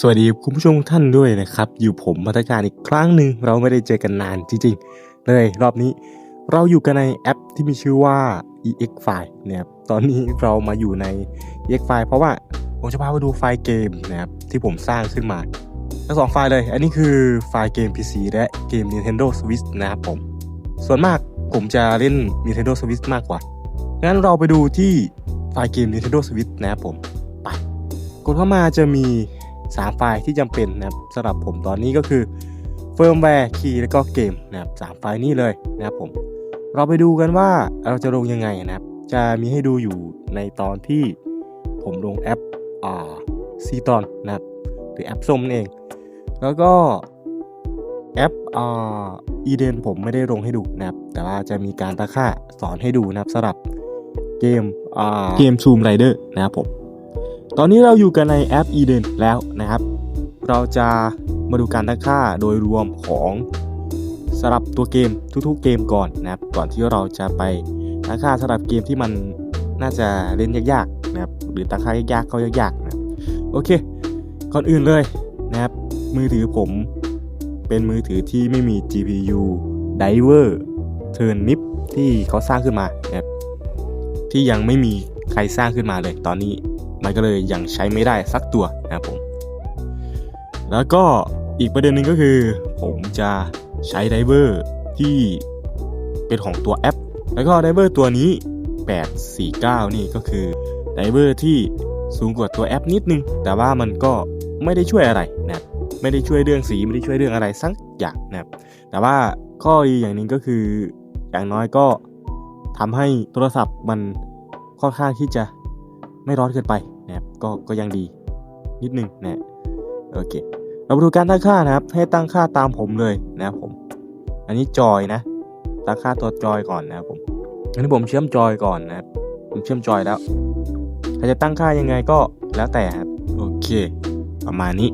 สวัสดีคุณผู้ชมท่านด้วยนะครับ อยู่ผมมาตรการอีกครั้งหนึ่งเราไม่ได้เจอกันนานจริงๆ เลยรอบนี้เราอยู่กันในแอปที่มีชื่อว่า EX File นะครับตอนนี้เรามาอยู่ใน EX File เพราะว่าผมจะพาไปดูไฟล์เกมนะครับที่ผมสร้างขึ้นมาทั้งสองไฟล์เลย อันนี้คือไฟล์เกม PC และเกม Nintendo Switch นะครับผม ส่วนมากผมจะเล่น Nintendo Switch มากกว่างั้นเราไปดูที่ไฟล์เกม Nintendo Switch นะครับผม กดเข้ามาจะมี 3 ไฟล์ที่จำเป็นนะครับสำหรับผมตอนนี้ก็คือเฟิร์มแวร์คีย์แล้วก็เกมนะครับสามไฟล์นี้เลยนะครับผมเราไปดูกันว่าเราจะลงยังไงนะครับ จะมีให้ดูอยู่ในตอนที่ผมลงแอปอ่าซีตอนนะครับหรือแอปส้มนั่นเอง แล้วก็แอปอ่าอีเดนผมไม่ได้ลงให้ดูนะครับ แต่ว่าจะมีการตั้งค่าสอนให้ดูนะครับสำหรับเกมอ่าเกมซูมไรเดอร์นะครับผม ตอนนี้เราอยู่กันในแอป Eden แล้วนะครับ เราจะมาดูการตั้งค่าโดยรวมของสำหรับตัวเกมทุกๆเกมก่อนนะครับ ก่อนที่เราจะไปตั้งค่าสำหรับเกมที่มันน่าจะเล่นยากๆนะครับ หรือตั้งค่ายากๆเขายากๆนะครับโอเค ก่อนอื่นเลยนะครับ มือถือผมเป็นมือถือที่ไม่มี GPU diver Turnip ที่เขาสร้างขึ้นมานะครับที่ยังไม่มีใครสร้างขึ้นมาเลยตอนนี้ มันก็เลยยังใช้ไม่ได้สักตัวนะครับผม แล้วก็อีกประเด็นหนึ่งก็คือ ผมจะใช้ไดเวอร์ที่เป็นของตัวแอป แล้วก็ไดเวอร์ตัวนี้ 849 นี่ก็คือไดเวอร์ที่สูงกว่าตัวแอปนิดนึง แต่ว่ามันก็ไม่ได้ช่วยอะไรนะครับไม่ได้ช่วยเรื่องสีไม่ได้ช่วยเรื่องอะไรสักอย่างนะครับแต่ว่าข้อดีอย่างหนึ่งก็คืออย่างน้อยก็ทำให้โทรศัพท์มันค่อนข้างที่จะ ไม่ร้อนเกินไปนะครับก็ก็ยังดีนิดนึงนะโอเคเรามาดูการตั้งค่านะครับ ให้ตั้งค่าตามผมเลยนะครับผม อันนี้จอยนะตั้งค่าตัวจอยก่อนนะครับผมอันนี้ผมเชื่อมจอยก่อนนะครับผมเชื่อมจอยแล้วใครจะตั้งค่ายังไงก็แล้วแต่ครับโอเคประมาณนี้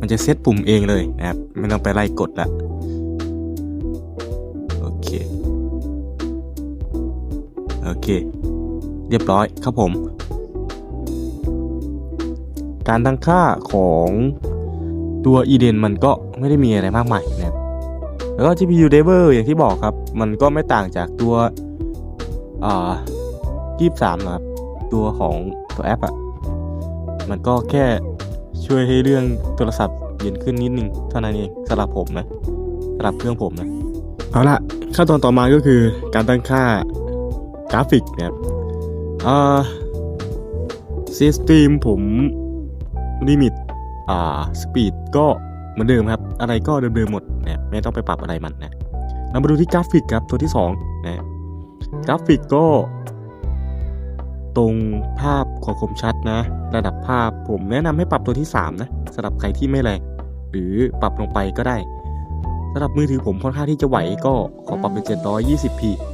มันจะเซตปุ่มเองเลยนะครับไม่ต้องไปไล่กดละโอเคโอเค รียบร้อยครับผม การตั้งค่าของตัว e d e n มันก็ไม่ได้มีอะไรมากมายนะแล้วก็ GPU Driver อย่างที่บอกครับ มันก็ไม่ต่างจากตัวอ่า23นะครับ ตัวของตัวแอปอะมันก็แค่ช่วยให้เรื่องโทรศัพท์เย็นขึ้นนิดนึงเท่านั้นเองสำหรับผมนะสำหรับเครื่องผมนะเอาละขั้นตอนต่อมาก็คือการตั้งค่ากราฟิกนะครับ อ่าซีสตรีมผมลิมิตอ่าสปีดก็เหมือนเดิมครับ อะไรก็เดิมๆหมดนะไม่ต้องไปปรับอะไรมันนะเรามาดูที่กราฟิกครับตัวที่2นะกราฟิกก็ ตรงภาพความคมชัดนะ ระดับภาพผมแนะนำให้ปรับตัวที่ 3 นะสำหรับใครที่ไม่แรงหรือปรับลงไปก็ได้สำหรับมือถือผมค่อนข้างที่จะไหวก็ขอปรับเป็น 720p นะครับ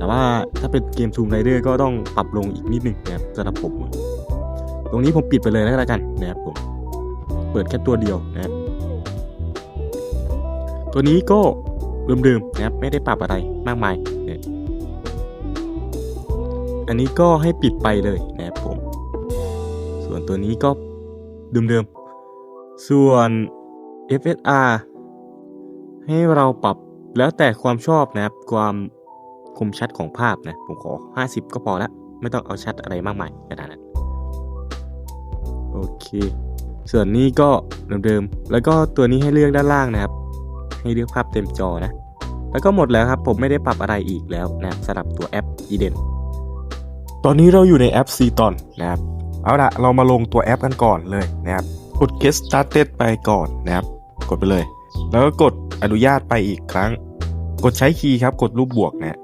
แต่ว่าถ้าเป็นเกม Tomb Raider ก็ต้องปรับลงอีกนิดหนึ่งนะครับสำหรับผม ตรงนี้ผมปิดไปเลยแล้วกันนะครับผม เปิดแค่ตัวเดียวนะครับ ตัวนี้ก็เดิมๆนะครับไม่ได้ปรับอะไรมากมายนะอันนี้ก็ให้ปิดไปเลยนะครับผม ส่วนตัวนี้ก็เดิมๆ ส่วน FSR ให้เราปรับแล้วแต่ความชอบนะครับความ คมชัดของภาพนะ ผมขอ 50 ก็พอละ ไม่ต้องเอาชัดอะไรมากมายขนาดนั้นโอเค ส่วนนี้ก็เดิมๆ แล้วก็ตัวนี้ให้เลือกด้านล่างนะครับ ให้เลือกภาพเต็มจอนะ แล้วก็หมดแล้วครับ ผมไม่ได้ปรับอะไรอีกแล้วนะครับสำหรับตัวแอป Eden ตอนนี้เราอยู่ในแอป c ตอนนะครับ เอาละเรามาลงตัวแอปกันก่อนเลยนะครับ กด get started ไปก่อนนะครับ กดไปเลย แล้วก็กดอนุญาตไปอีกครั้ง กดใช้คีย์ครับ กดรูปบวกนะ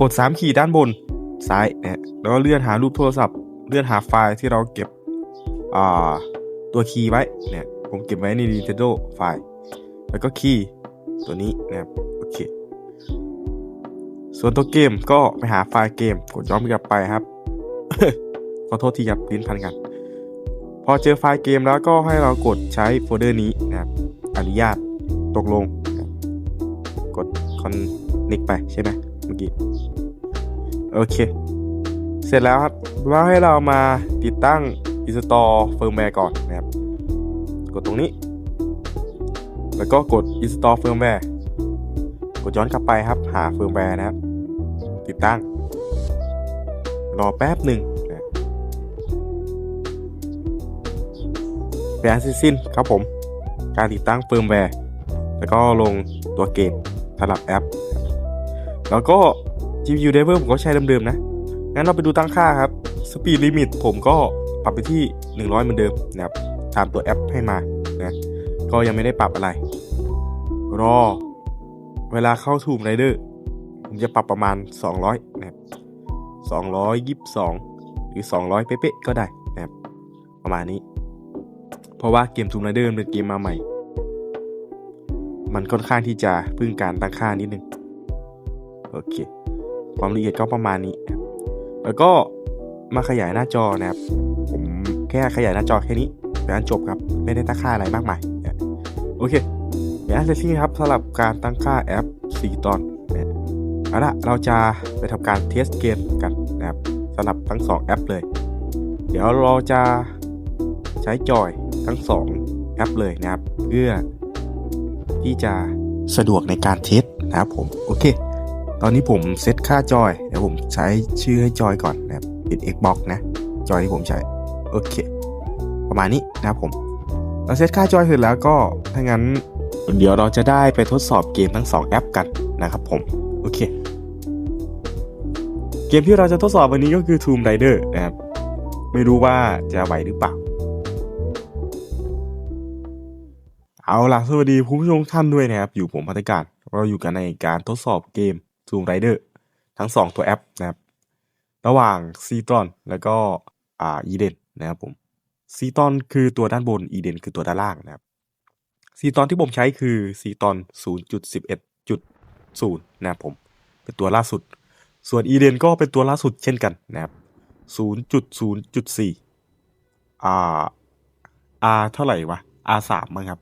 กด 3 ขีดด้านบนซ้ายนะแล้วก็เลื่อนหารูปโทรศัพท์ เลื่อนหาไฟล์ที่เราเก็บตัวคีย์ไว้เนี่ยผมเก็บไว้ใน Nintendo ไฟล์แล้วก็คีย์ตัวนี้นะครับโอเคส่วนตัวเกมก็ไปหาไฟล์เกมกดย้อนกลับไปครับขอโทษทีครับลิ้นพันกันพอเจอไฟล์เกมแล้วก็ให้เรากดใช้โฟลเดอร์นี้นะครับอนุญาตตกลงนะครับกด connect ไปใช่ไหม เมื่อกี้ โอเค เสร็จแล้วครับว่าให้เรามาติดตั้ง install firmware ก่อนนะครับ กดตรงนี้ แล้วก็กด install firmware กดย้อนกลับไปครับ หา firmware นะครับ ติดตั้ง รอแป๊บหนึ่งนะเป็นอันสร็จสิ้นครับผม การติดตั้ง firmware แล้วก็ลงตัวเกมสำหรับแอป แล้วก็ GPU driver ผมก็ใช้เดิมๆนะ งั้นเราไปดูตั้งค่าครับ speed limit ผมก็ปรับไปที่ 100 เหมือนเดิมนะครับ ตามตัวแอปให้มานะ ก็ยังไม่ได้ปรับอะไร รอ เวลาเข้าทูมไรเดอร์ผมจะปรับประมาณ 200 นะครับ 222 หรือ 200 เป๊ะๆก็ได้นะครับ ประมาณนี้ เพราะว่าเกมทูมไรเดอร์เป็นเกมมาใหม่ มันค่อนข้างที่จะพึ่งการตั้งค่านิดนึง โอเค ความละเอียดก็ประมาณนี้ แล้วก็มาขยายหน้าจอนะครับ ผมแค่ขยายหน้าจอแค่นี้เป็นอันจบครับ ไม่ได้ตั้งค่าอะไรมากมาย โอเคเดี๋ยวอันเสร็จสิ้ครับสำหรับการตั้งค่าแอป 4 ตอนนะเอาละเราจะไปทำการเทสเกมกันนะครับสำหรับทั้ง 2 แอปเลย เดี๋ยวเราจะใช้จอยทั้ง 2 แอปเลยนะครับ เพื่อที่จะสะดวกในการเทสนะครับผม โอเค ตอนนี้ผมเซตค่าจอย เดี๋ยวผมใช้ชื่อให้จอยก่อนนะครับเป็น Xbox นะ จอยที่ผมใช้ โอเค ประมาณนี้นะครับผม เราเซตค่าจอยเสร็จแล้วก็ ถ้างั้น เดี๋ยวเราจะได้ไปทดสอบเกมทั้ง 2 แอปกันนะครับผม โอเค เกมที่เราจะทดสอบวันนี้ก็คือ Tomb Raider นะครับ ไม่รู้ว่าจะไหวหรือเปล่าเอาล่ะสวัสดีคุณผู้ชมท่านด้วยนะครับ อยู่ผมพัฒการ เราอยู่กันในการทดสอบเกม Tomb Raider ทั้ง 2 ตัวแอปนะครับ ระหว่าง c t r o n แล้วก็อ่า Eden นะครับผม c t r o n คือตัวด้านบน Eden คือตัวด้านล่างนะครับ c t r o n ที่ผมใช้คือ c t r o n 0.11.0 นะครับผม เป็นตัวล่าสุด ส่วน Eden ก็เป็นตัวล่าสุดเช่นกันนะครับ 0.0.4 อ่า R เท่าไหร่วะ R 3มั้งครับ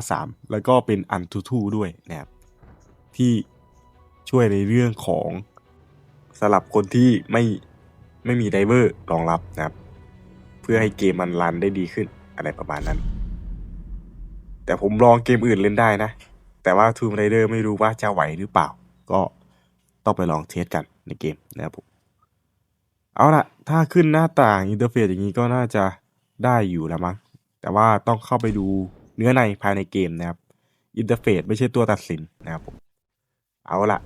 R 3แล้วก็เป็น Antutu ด้วยนะครับที่ ช่วยในเรื่องของสำหรับคนที่ไม่ไม่มีไดเวอร์รองรับนะครับ เพื่อให้เกมมันรันได้ดีขึ้นอะไรประมาณนั้น แต่ผมลองเกมอื่นเล่นได้นะ แต่ว่า Tomb Raider ไม่รู้ว่าจะไหวหรือเปล่า ก็ต้องไปลองเทสกันในเกมนะครับผมเอาละถ้าขึ้นหน้าต่างอินเทอร์เฟซอย่างนี้ก็น่าจะได้อยู่แล้วมั้งแต่ว่าต้องเข้าไปดูเนื้อในภายในเกมนะครับ อินเทอร์เฟซไม่ใช่ตัวตัดสินนะครับผม เอาละ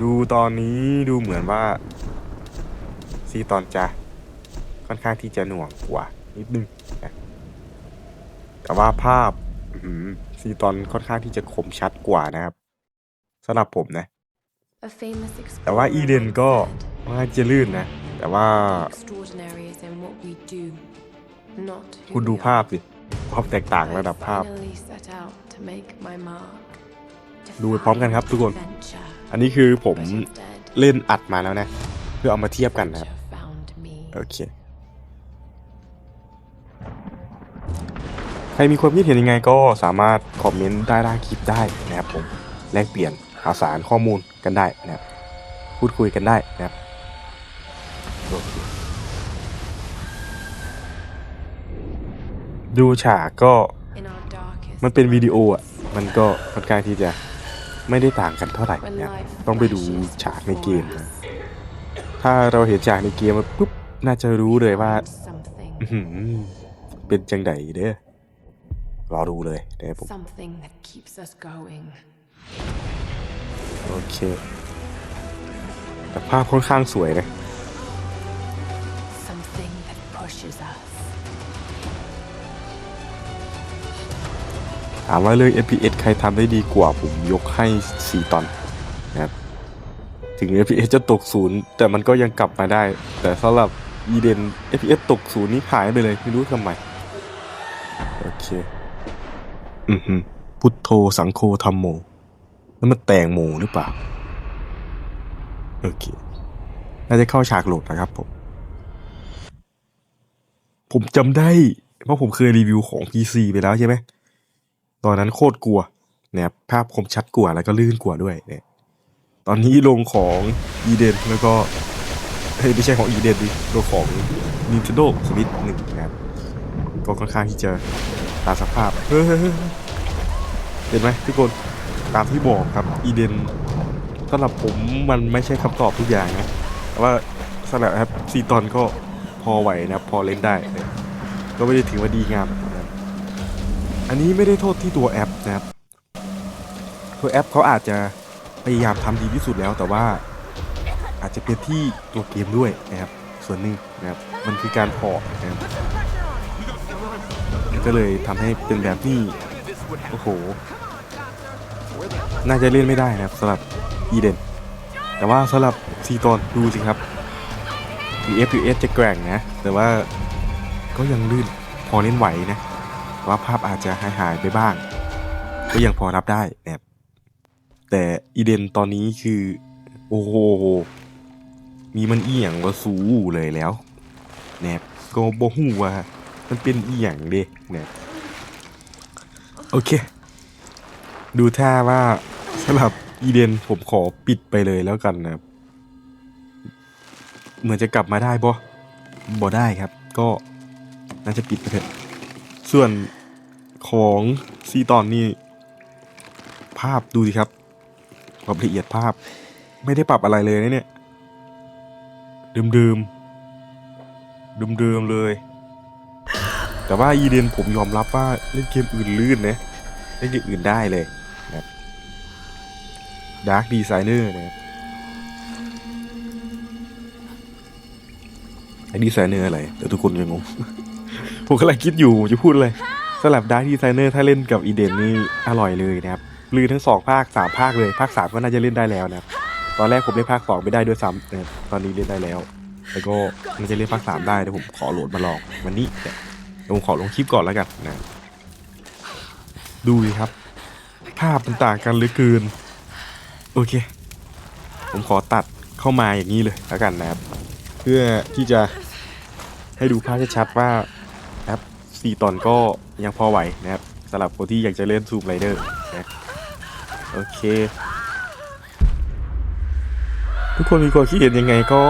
ดูตอนนี้ดูเหมือนว่าซีตอนจะค่อนข้างที่จะหน่วงกว่านิดนึงนะแต่ว่าภาพอื้อหือซีตอนค่อนข้างที่จะคมชัดกว่านะครับสำหรับผมนะ แต่ว่าอีเดนก็น่าจะลื่นนะ แต่ว่า คุณดูภาพสิความแตกต่างระดับภาพ ดูไปพร้อมกันครับทุกคน อันนี้คือผมเล่นอัดมาแล้วนะ เพื่อเอามาเทียบกันนะครับโอเค ใครมีความคิดเห็นยังไงก็สามารถคอมเมนต์ใต้ล่างคลิปได้นะครับผม แลกเปลี่ยนข่าวสารข้อมูลกันได้นะครับ พูดคุยกันได้นะครับโอเคดูฉากก็มันเป็นวิดีโออะ มันก็ค่อนข้างที่จะ ไม่ได้ต่างกันเท่าไหร่นะครับต้องไปดูฉากในเกมนะถ้าเราเห็นฉากในเกมปุ๊บน่าจะรู้เลยว่าอื้อหือเป็นจังไดเด้อรอดูเลยนะครับผม Something that keeps us going. โอเคแต่ภาพค่อนข้างสวยนะ Something ถามว่าเรื่อง FPS ใครทำได้ดีกว่าผมยกให้4ตอนนะครับถึง FPS จะตกศูนย์แต่มันก็ยังกลับมาได้ แต่สำหรับ Eden FPS ตกศูนย์นี่หายไปเลยไม่รู้ทำไม โอเค อือหือพุทโธสังโฆธรรมโมแล้วมันแตงโมหรือเปล่า โอเค น่าจะเข้าฉากโหลดนะครับผม ผมจำได้ เพราะผมเคยรีวิวของ PC ไปแล้วใช่ไหม ตอนนั้นโคตรกลัวนะครับภาพคมชัดกว่าแล้วก็ลื่นกว่าด้วยเนี่ยตอนนี้ลงของ e d e n แล้วก็เฮ้ยไม่ใช่ของอีเดนดิตัวของ Nintendo Switch หนึ่งนะครับก็ค่อนข้างที่จะตามสภาพเห็นไหมทุกคนตามที่บอกครับอีเดนสำหรับผมมันไม่ใช่คำตอบทุกอย่างนะแต่ว่าสำหรับแอปซีตอนก็พอไหวนะพอเล่นได้ ก็ไม่ได้ถือว่าดีงาม อันนี้ไม่ได้โทษที่ตัวแอปนะครับ ตัวแอปเขาอาจจะพยายามทำดีที่สุดแล้วแต่ว่าอาจจะเป็นที่ตัวเกมด้วยนะครับ ส่วนหนึ่งนะครับ มันคือการพอร์ตนะครับก็เลยทำให้เป็นแบบนี้โอ้โห น่าจะเล่นไม่ได้นะครับสำหรับอีเดน แต่ว่าสำหรับซีตอนดูสิครับ FPS จะแกร่งนะ แต่ว่าก็ยังลื่นพอเล่นไหวนะ ว่าภาพอาจจะหายหายๆไปบ้าง ก็ยังพอรับได้นะครับแต่อีเดนตอนนี้คือ โอ้โห มีมันเอียงว่าสูเลยแล้วนะครับก็บ่ฮู้ว่า มันเป็นเอียงเด้นะครับโอเค ดูท่าว่าสำหรับอีเดนผมขอปิดไปเลยแล้วกันนะครับเหมือนจะกลับมาได้บ่บ่ได้ครับ ก็น่าจะปิดไปเถอะส่วน ของซีตอนนี่ภาพดูสิครับความละเอียดภาพ ไม่ได้ปรับอะไรเลยนะเนี่ยเดิมๆเดิมๆเลย แต่ว่าอีเดนผมยอมรับว่าเล่นเกมอื่นลื่นนะเล่นเกมอื่นได้เลยนะดาร์ d ดีไซเนอร์นะครับไอ้ดีไซเนอร์อะไรเดี๋ยวทุกคนจะงง ผมกำลังคิดอยู่จะพูดเลย สำหรับดาร์ดีไซเนอร์ถ้าเล่นกับอีเดนนี่อร่อยเลยนะครับลือทั้งสองภาคสามภาคเลยภาคสามก็น่าจะเล่นได้แล้วนะครับตอนแรกผมเล่นภาคสองไม่ได้ด้วยซ้ำนะตอนนี้เล่นได้แล้ว แล้วก็มันจะเล่นภาคสามได้เดี๋ยวผมขอโหลดมาลองวันนี้เดี๋ยวผมขอลงคลิปก่อนแล้วกันนะดูดิครับ ภาพมันต่างกันหลือเกินโอเค ผมขอตัดเข้ามาอย่างนี้เลยแล้วกันนะครับ เพื่อที่จะให้ดูภาพชัดๆว่า แอปซีตอนก็ยังพอไหวนะครับสำหรับคนที่อยากจะเล่นซูมไรเดอร์นะโอเค ทุกคนมีความคิดเห็นยังไงก็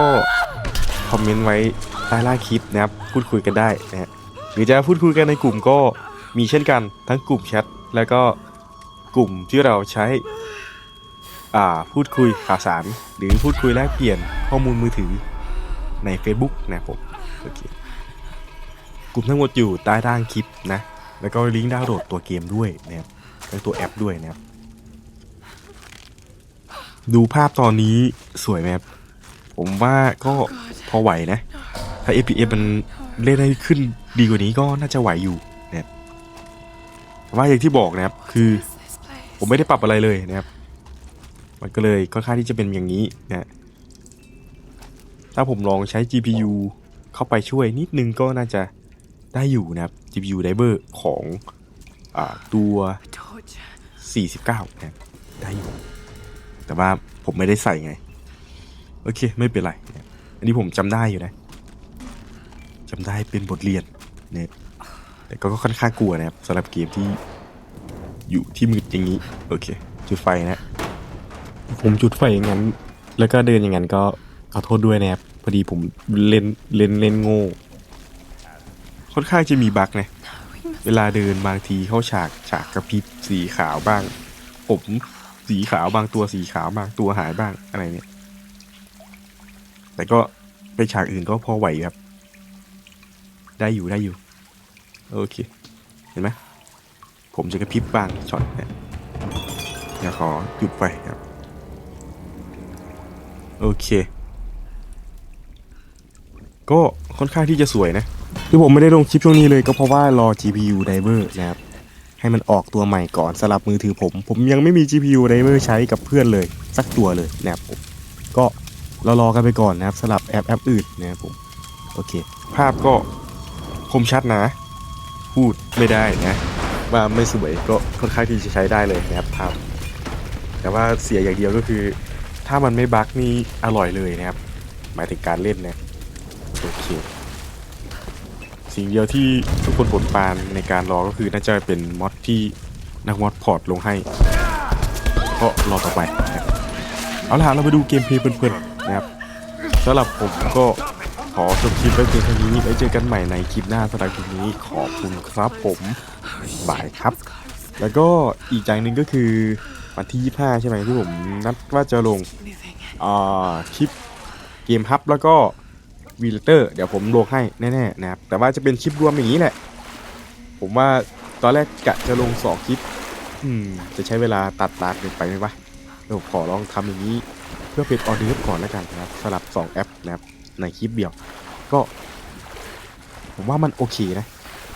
คอมเมนต์ไว้ใต้ล่างคลิปนะครับ พูดคุยกันได้นะฮะหรือจะพูดคุยกันในกลุ่มก็มีเช่นกันทั้งกลุ่มแชทแล้วก็กลุ่มที่เราใช้อ่าพูดคุยข่าวสาร หรือพูดคุยแลกเปลี่ยนข้อมูลมือถือใน Facebook นะผมโอเค กลุ่มทั้งหมดอยู่ใต้ด้านคลิปนะ แล้วก็ลิงก์ดาวน์โหลดตัวเกมด้วยนะครับและตัวแอปด้วยนะครับ ดูภาพตอนนี้สวยไหมครับ ผมว่าก็พอไหวนะ ถ้า FPS มันเล่นได้ขึ้นดีกว่านี้ก็น่าจะไหวอยู่นะครับแต่ว่าอย่างที่บอกนะครับ คือผมไม่ได้ปรับอะไรเลยนะครับ มันก็เลยค่อนข้างที่จะเป็นอย่างนี้นะถ้าผมลองใช้ GPU เข้าไปช่วยนิดนึงก็น่าจะ ได้อยู่นะครับ GPU Driver ของอตัว 49นะครับได้อยู่ แต่ว่าผมไม่ได้ใส่ไง โอเค ไม่เป็นไร อันนี้ผมจำได้อยู่นะจำได้เป็นบทเรียนเนี่ยแต่ก็ค่อนข้างกลัวนะครับสำหรับเกมที่อยู่ที่มืดอย่างนี้ โอเค จุดไฟนะ ผมจุดไฟอย่างนั้น แล้วก็เดินอย่างนั้นก็ขอโทษด้วยนะครับ พอดีผมเล่นเล่นเล่นโง่ ค่อนข้างจะมีบั๊กนะเวลาเดินบางทีเข้าฉากฉากกระพริบสีขาวบ้าง ผมสีขาวบางตัวสีขาวบางตัวหายบ้างอะไรเนี่ย แต่ก็ไปฉากอื่นก็พอไหวครับ ได้อยู่ได้อยู่ โอเค เห็นไหมผมจะกระพริบบ้างช็อตเนี่ยเดี๋ยวขอหยุดไฟครับ โอเค ก็ค่อนข้างที่จะสวยนะ ที่ผมไม่ได้ลงคลิปช่วงนี้เลยก็เพราะว่ารอ GPU driver นะครับ ให้มันออกตัวใหม่ก่อนสำหรับมือถือผม ผมยังไม่มี GPU driver ใช้กับเพื่อนเลย สักตัวเลยนะครับผมก็รอรอกันไปก่อนนะครับสำหรับแอปแอปอื่นนะครับผมโอเค ภาพก็คมชัดนะ พูดไม่ได้นะ ว่าไม่สวยก็ค่อนข้างที่จะใช้ได้เลยนะครับภาพแต่ว่าเสียอย่างเดียวก็คือ ถ้ามันไม่บั๊กนี่อร่อยเลยนะครับ หมายถึงการเล่นนะโอเค สิ่งเดียวที่ทุกคนบ่นปานในการรอก็คือน่าจะเป็นมอดที่นักมอดพอร์ตลงให้ ก็รอต่อไปเอาล่ะเราไปดูเกมเพลย์เพลินๆนะครับสำหรับผมก็ขอจบคลิปไว้เพียงเท่านี้ไว้เจอกันใหม่ในคลิปหน้าสำหรับคลิปนี้ขอบคุณครับผมบายครับ แล้วก็อีกอย่างหนึ่งก็คือวันที่ 25 ใช่ไหมที่ผมนัดว่าจะลงอ่าคลิปเกมฮับแล้วก็ วีลเตอร์เดี๋ยวผมลงให้แน่ๆนะครับแต่ว่าจะเป็นคลิปรวมอย่างนี้แหละ ผมว่าตอนแรกกะจะลง2คลิป อืม จะใช้เวลาตัดนานเกินไปไหมวะเดี๋ยวผมขอลองทำอย่างนี้ เพื่อเป็นออเดอร์ก่อนแล้วกันนะครับสลับ 2 แอปนะครับในคลิปเดียว ก็ ผมว่ามันโอเคนะ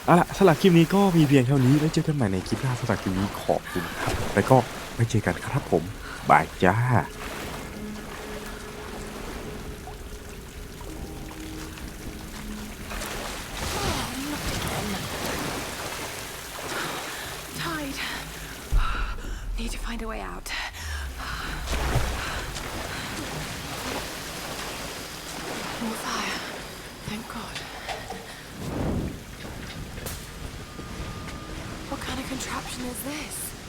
เอาล่ะสำหรับคลิปนี้ก็มีเพียงเท่านี้ไว้เจอกันใหม่ในคลิปหน้าสำหรับคลิปนี้ขอบคุณครับ แล้วก็ไว้เจอกันครับผมบายจ้า Need to find a way out. More fire. Thank God. What kind of contraption is this?